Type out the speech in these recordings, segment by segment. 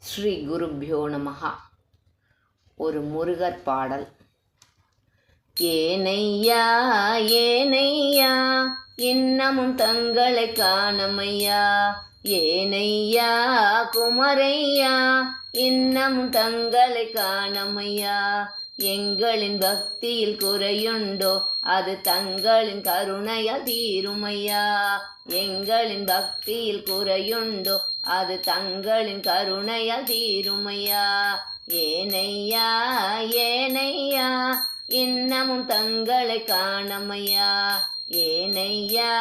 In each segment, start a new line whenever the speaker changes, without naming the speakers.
ஸ்ரீ குருப்பியோ நமகா. ஒரு முருகர் பாடல். ஏனையா ஏனையா இன்னமும் தங்களை காணமையா? ஏனையா குமரையா இன்னமும் தங்களை காணமையா? எங்களின் பக்தியில் குறையுண்டோ அது தங்களின் கருணையால் தீருமையா? எங்களின் பக்தியில் குறையுண்டோ அது தங்களின் கருணையால் தீருமையா? ஏனையா ஏனையா இன்னமும் தங்களை காணமையா? ஏனையா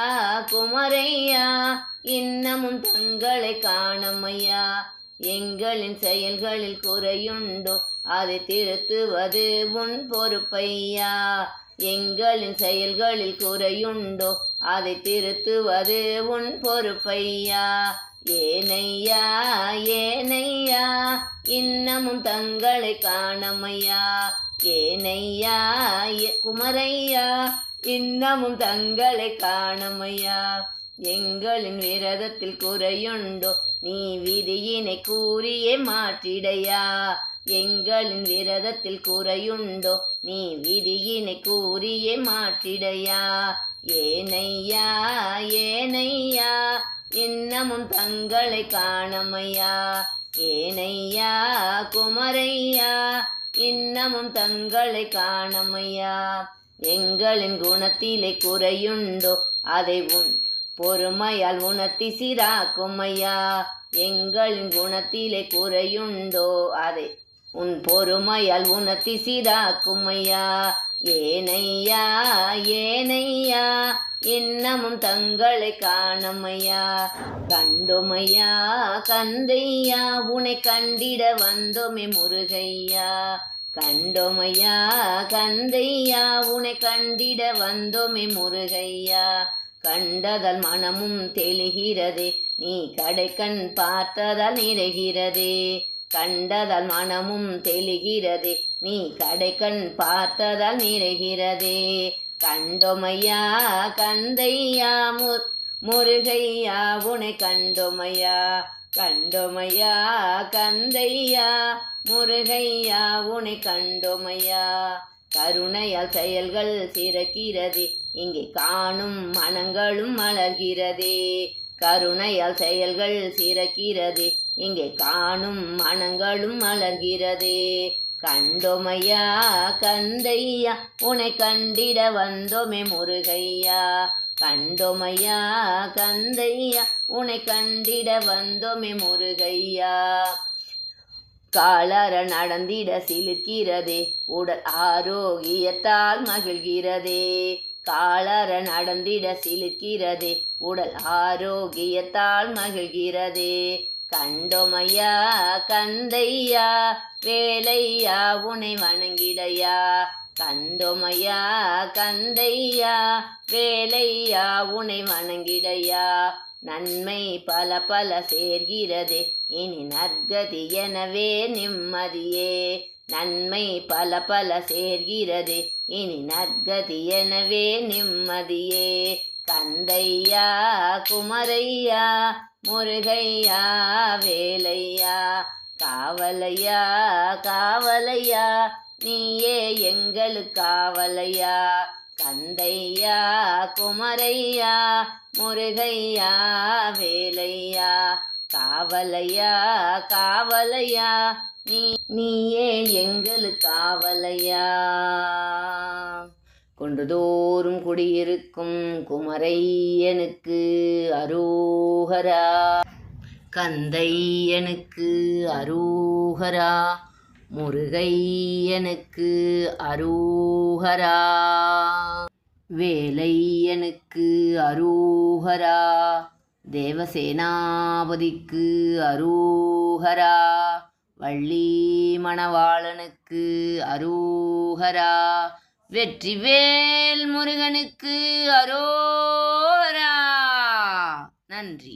குமரையா இன்னமும் தங்களை காணமையா? எங்களின் செயல்களில் குறையுண்டோ அதை திருத்துவது உன் பொறுப்பையா? எங்களின் செயல்களில் குறையுண்டோ அதை திருத்துவது உன் பொறுப்பையா? ஏனையா ஏனையா இன்னமும் தங்களை காணமையா? ஏனையா குமரையா இன்னமும் தங்களை காணமையா? எங்களின் விரதத்தில் குறையுண்டோ? நீ விதியினை கூறியே மாற்றிடையா? எங்களின் விரதத்தில் குறையுண்டோ? நீ விதியினை கூறியே மாற்றிடையா? ஏனையா ஏனையா இன்னமும் தங்களை காணமையா? ஏனையா குமரையா? இன்னமும் தங்களை காணமையா? எங்களின் குணத்திலே குறையுண்டோ அதை உன் பொறுமையால் உணர்த்தி சிராக்குமையா? எங்களின் குணத்திலே குறையுண்டோ அதை உன் பொறுமையால் உணர்த்தி சிராக்குமையா? ஏனையா ஏனையா இன்னமும் தங்களை காணமையா? கண்டோமையா கந்தையா உனை கண்டிட வந்தோமே முருகையா? கண்டோமையா கந்தையா உனை கண்டிட வந்தோமே முருகையா? கண்டதால் மனமும் தெளிகிறதே நீ கடைக்கண் பார்த்ததால் நிறைகிறதே. கண்டதால் மனமும் தெளிகிறதே நீ கடைக்கண் பார்த்ததால் நிறைகிறதே. கண்டோமையா கந்தையா முர் முருகையா உனை கண்டோமையா. கண்டோமையா கந்தையா முருகையா உனை கண்டோமையா. கருணையால் செயல்கள் சிறக்கிறது. இங்கே காணும் மனங்களும் மலர்கிறதே. கருணையால் செயல்கள் சிறக்கிறது. இங்கே காணும் மனங்களும் மலர்கிறதே. கண்டோமையா கந்தையா உனை கண்டிட வந்தோமே முருகையா. கண்டோமையா கந்தையா உனை கண்டிட வந்தோமே முருகையா. காலர நடந்திட சிலிர்கிறதே உடல் ஆரோக்கியத்தால் மகிழ்கிறதே. காலர நடந்திட சிலிர்கிறதே உடல் ஆரோக்கியத்தால் மகிழ்கிறதே. கண்டோமையா கந்தையா வேலையா உனை வணங்கிடையா. கந்தோமையா கந்தையா வேலையா உனை வணங்கிடையா. நன்மை பல பல சேர்கிறதே இனி நற்கதி எனவே நிம்மதியே. நன்மை பல பல சேர்கிறதே இனி நற்கதி எனவே நிம்மதியே. கந்தையா குமரையா முருகையா வேலையா காவலையா காவலையா நீயே எங்கள் காவலையா. கந்தையா குமரையா முருகையா வேலையா காவலையா காவலையா நீ நீயே எங்கள் காவலையா. கொண்டுதோறும் குடியிருக்கும் குமரையனுக்கு அரோகரா. கந்தையனுக்கு அரோகரா. முருகையனுக்கு அரோகரா. வேலையனுக்கு அரோகரா. தேவசேனாபதிக்கு அரோகரா. வள்ளி மணவாளனுக்கு அரோகரா. வெற்றிவேல் முருகனுக்கு அரோரா. நன்றி.